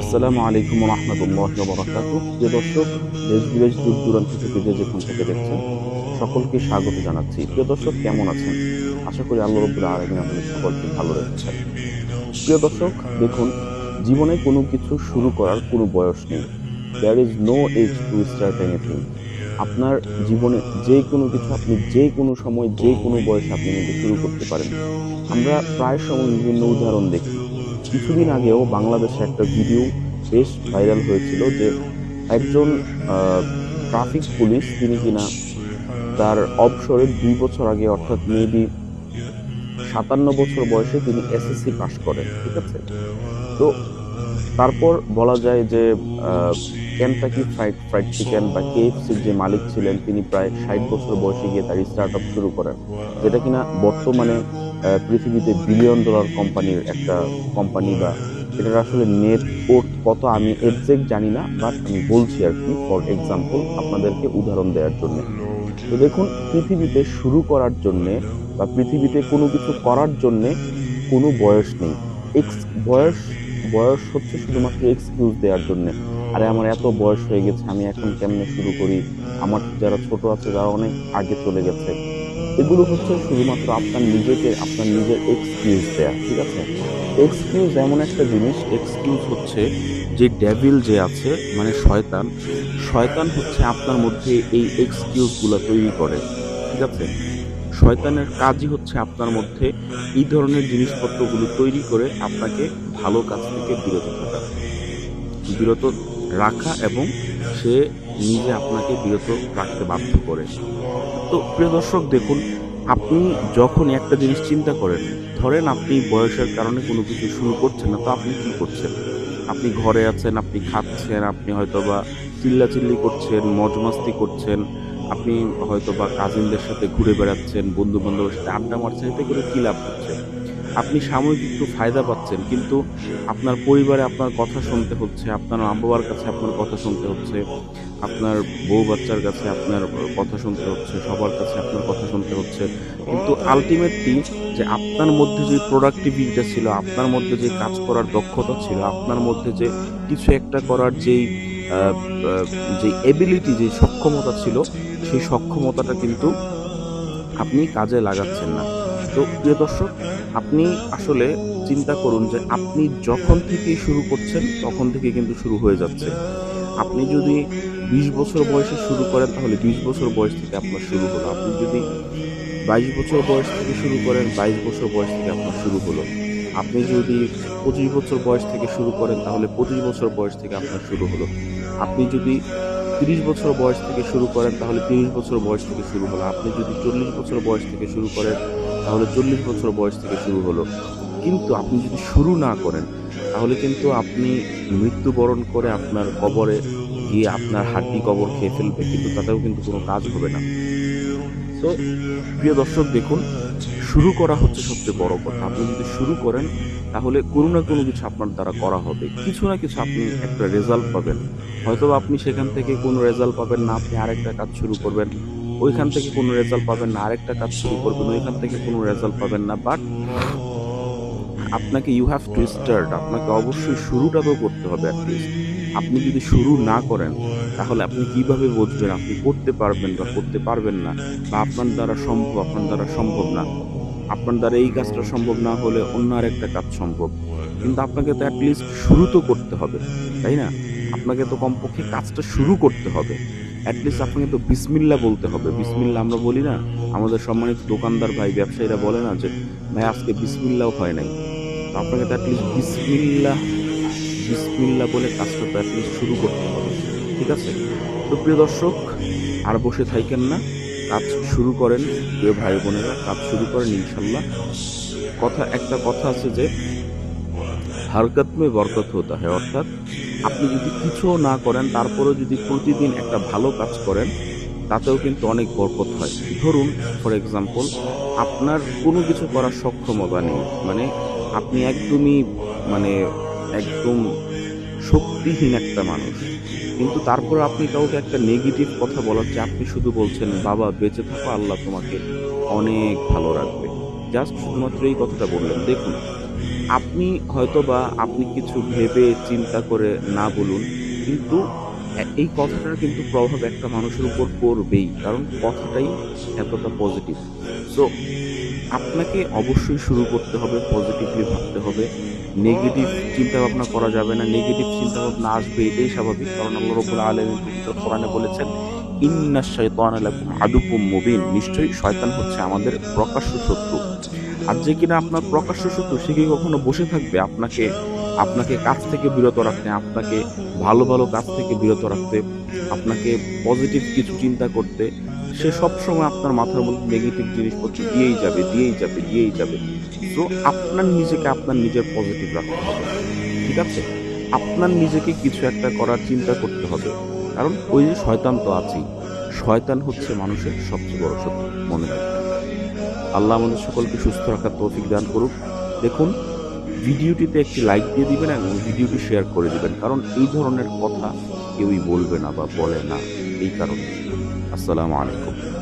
আসসালামু আলাইকুম রহমতুল্লাহ বরকাত প্রিয় দর্শক, দেশ বিদেশ দূর দূরান্ত থেকে যে যেখান থেকে দেখছেন, সকলকে স্বাগত জানাচ্ছি। প্রিয় দর্শক, কেমন আছেন? আশা করি আল্লাহ রব্বুল আলমিন আপনাদের সকলকে ভালো রেখেছেন। প্রিয় দর্শক, দেখুন, জীবনে কোনো কিছু শুরু করার কোনো বয়স নেই। There is no age to start anything আপনার জীবনে যে কোনো কিছু আপনি যে কোনো সময়, যে কোনো বয়সে আপনি কিন্তু শুরু করতে পারেন। আমরা প্রায় সময় বিভিন্ন উদাহরণ দেখি। কিছুদিন আগেও বাংলাদেশে একটা ভিডিও বেশ ভাইরাল হয়েছিল যে একজন ট্রাফিক পুলিশ, তিনি কিনা তার অবসরের দুই বছর আগে, অর্থাৎ মেবি সাতান্ন বছর বয়সে তিনি এসএসসি পাশ করেন, ঠিক আছে? তো তারপর বলা যায় যে কেনটাকি ফ্রাইড ফ্রাইড চিকেন বা কেএফসির যে মালিক ছিলেন, তিনি প্রায় ষাট বছর বয়সে গিয়ে তার স্টার্ট আপ শুরু করেন, যেটা কিনা বর্তমানে পৃথিবীতে বিলিয়ন ডলার কোম্পানির একটা কোম্পানি বা এটার আসলে নেট ওর্থ কত আমি এক্সাক্ট জানি না বাট আমি বলছি আর কি ফর এক্সাম্পল আপনাদেরকে উদাহরণ দেওয়ার জন্য। তো দেখুন, পৃথিবীতে শুরু করার জন্যে বা পৃথিবীতে কোনো কিছু করার জন্যে কোনো বয়স নেই। এক্স বয়স বয়স হচ্ছে শুধুমাত্র এক্সকিউজ দেওয়ার জন্য। আরে আমার এত বয়স হয়ে গেছে, আমি এখন কেমনে শুরু করি? আমার যারা ছোট আছে, তারা অনেক আগে চলে গেছে। এগুলো হচ্ছে শুধুমাত্র আপনার নিজেকে, আপনার নিজের এক্সকিউজ দেয়া, ঠিক আছে? এক্সকিউজ এমন একটা জিনিস এক্সকিউজ হচ্ছে যে ডেভিল যে আছে মানে শয়তান শয়তান হচ্ছে আপনার মধ্যে এই এক্সকিউজগুলো তৈরি করে, ঠিক আছে? শয়তানের কাজই হচ্ছে আপনার মধ্যে এই ধরনের জিনিসপত্রগুলো তৈরি করে আপনাকে ভালো কাজ থেকে বিরত থাকা, বিরত রাখা এবং সে নিজে আপনাকে বিরত রাখতে বাধ্য করে। তো প্রিয় দর্শক, দেখুন, আপনি যখন একটা জিনিস চিন্তা করেন, ধরেন আপনি বয়সের কারণে কোনো কিছু শুরু করছেন না, তো আপনি কি করছেন? আপনি ঘরে আছেন, আপনি খাচ্ছেন, আপনি হয়তো বা চিল্লাচিল্লি করছেন, মজমাস্তি করছেন, আপনি হয়তো বা কাজিনদের সাথে ঘুরে বেড়াচ্ছেন বন্ধু বান্ধবের সাথে আড্ডা মারছেন, এতে করে কী লাভ হচ্ছে? আপনি সাময়িক একটু ফায়দা পাচ্ছেন, কিন্তু আপনার পরিবারে আপনার কথা শুনতে হচ্ছে, আপনার মা বাবার কাছে আপনার কথা শুনতে হচ্ছে, আপনার বউ বাচ্চার কাছে আপনার কথা শুনতে হচ্ছে, সবার কাছে আপনার কথা শুনতে হচ্ছে, কিন্তু আলটিমেটলি যে আপনার মধ্যে যে প্রোডাক্টিভিটিটা ছিল, আপনার মধ্যে যে কাজ করার দক্ষতা ছিল, আপনার মধ্যে যে কিছু একটা করার যেই যে এবিলিটি যে সক্ষমতা ছিল, সেই সক্ষমতাটা কিন্তু আপনি কাজে লাগাচ্ছেন না। তো প্রিয় দর্শক, আপনি আসলে চিন্তা করুন যে আপনি যখন থেকেই শুরু করছেন, তখন থেকে কিন্তু শুরু হয়ে যাচ্ছে। আপনি যদি বিশ বছর বয়সে শুরু করেন, তাহলে বিশ বছর বয়স থেকে আপনার শুরু হলো। আপনি যদি বাইশ বছর বয়স থেকে শুরু করেন, বাইশ বছর বয়স থেকে আপনার শুরু হলো। আপনি যদি পঁচিশ বছর বয়স থেকে শুরু করেন, তাহলে পঁচিশ বছর বয়স থেকে আপনার শুরু হলো। আপনি যদি তিরিশ বছর বয়স থেকে শুরু করেন, তাহলে তিরিশ বছর বয়স থেকে শুরু হলো। আপনি যদি চল্লিশ বছর বয়স থেকে শুরু করেন তাহলে চল্লিশ বছর বয়স থেকে শুরু হলো। কিন্তু আপনি যদি শুরু না করেন, তাহলে কিন্তু আপনি মৃত্যুবরণ করে আপনার কবরে গিয়ে আপনার হাড্ডি কবর খেয়ে ফেলবে, কিন্তু তাতেও কিন্তু কোনো কাজ হবে না। তো প্রিয় দর্শক, দেখুন, শুরু করা হচ্ছে সবচেয়ে বড় কথা। আপনি যদি শুরু করেন, তাহলে কোনো না কোনো কিছু আপনার দ্বারা করা হবে। কিছু না কিছু আপনি একটা রেজাল্ট পাবেন। হয়তো আপনি সেখান থেকে কোনো রেজাল্ট পাবেন না, আপনি আরেকটা কাজ শুরু করবেন। ওইখান থেকে কোনো রেজাল্ট পাবেন না। আরেকটা কাজ শুরু করবেন, ওইখান থেকে কোনো রেজাল্ট পাবেন না। বাট আপনাকে ইউ হ্যাভ টু স্টার্ট আপনাকে অবশ্যই শুরুটা তো করতে হবে অ্যাটলিস্ট আপনি যদি শুরু না করেন, তাহলে আপনি কীভাবে বুঝবেন? আপনি করতে পারবেন বা করতে পারবেন না বা আপনার দ্বারা সম্ভব, আপনার দ্বারা সম্ভব না। আপনার দ্বারা এই কাজটা সম্ভব না হলে অন্য আরেকটা কাজ সম্ভব। কিন্তু আপনাকে তো অ্যাটলিস্ট শুরু তো করতে হবে, তাই না? আপনাকে তো কমপক্ষে কাজটা শুরু করতে হবে। অ্যাটলিস্ট আপনাকে তো বিসমিল্লা বলতে হবে। বিসমিল্লা আমরা বলি না, আমাদের সম্মানিত দোকানদার ভাই, ব্যবসায়ীরা বলে না যে, ভাই, আজকে বিসমিল্লাও হয় নাই। তো আপনাকে তো অ্যাটলিস্ট বিসমিল্লা বিসমিল্লা বলে কাজটা তো অ্যাটলিস্ট শুরু করতে হবে, ঠিক আছে? তো প্রিয় দর্শক, আর বসে থাকেন না, কাজ শুরু করেন, প্রিয় ভাই বোনেরা, কাজ শুরু করেন ইনশাল্লাহ কথা, একটা কথা আছে যে, হারকত মে বরকত হতে হয় অর্থাৎ আপনি যদি কিছুও না করেন, তারপরেও যদি প্রতিদিন একটা ভালো কাজ করেন, তাতেও কিন্তু অনেক বরকত হয়। ধরুন ফর এক্সাম্পল আপনার কোনো কিছু করার সক্ষমতা নেই। মানে আপনি একদমই মানে একদম শক্তিহীন একটা মানুষ। কিন্তু তারপর আপনি কাউকে একটা নেগেটিভ কথা বলার চেয়ে আপনি শুধু বলছেন, বাবা, বেঁচে থাকো, আল্লাহ তোমাকে অনেক ভালো রাখবে। জাস্ট শুধুমাত্র এই কথাটা বললেন। দেখুন আপনি হয়তো বা আপনি কিছু ভেবে চিন্তা করে না বলুন, কিন্তু এই কথাটার কিন্তু প্রভাব একটা মানুষের উপর পড়বেই, কারণ কথাটাই এতটা পজিটিভ সো আপনাকে অবশ্যই শুরু করতে হবে পজিটিভলি ভাবতে হবে। নেগেটিভ চিন্তা ভাবনা করা যাবে না নেগেটিভ চিন্তা ভাবনা আসবে, এটাই স্বাভাবিক, কারণ আল্লাহ রবুল আলমী কোরআনে বলেছেন, ইন্না আদুকুম মুবিন। নিশ্চয়ই শয়তান হচ্ছে আমাদের প্রকাশ্য শত্রু। আর যে কিনা আপনার প্রকাশ্য শত্রু, সে কি কখনো বসে থাকবে আপনাকে আপনাকে কাজ থেকে বিরত রাখতে, আপনাকে ভালো ভালো কাজ থেকে বিরত রাখতে, আপনাকে পজিটিভ কিছু চিন্তা করতে, সে সব সময় আপনার মাথার মধ্যে নেগেটিভ জিনিসপত্র দিয়েই যাবে দিয়েই যাবে দিয়েই যাবে। তো আপনার নিজেকে আপনার নিজের পজিটিভ রাখতে হবে, ঠিক আছে? আপনার নিজেকে কিছু একটা করার চিন্তা করতে হবে। কারণ ওই যে শয়তান তো আছেই, শয়তান হচ্ছে মানুষের সবচেয়ে বড় শত্রু, মনে রাখবেন। আল্লাহ আমাদের সকলকে সুস্থ রাখার তৌফিক দান করুক। দেখুন, ভিডিওটিতে একটি লাইক দিয়ে দিবেন এবং ভিডিওটি শেয়ার করে দিবেন। কারণ এই ধরনের কথা কেউই বলবে না বা বলে না। এই কারণে। আসসালামু আলাইকুম।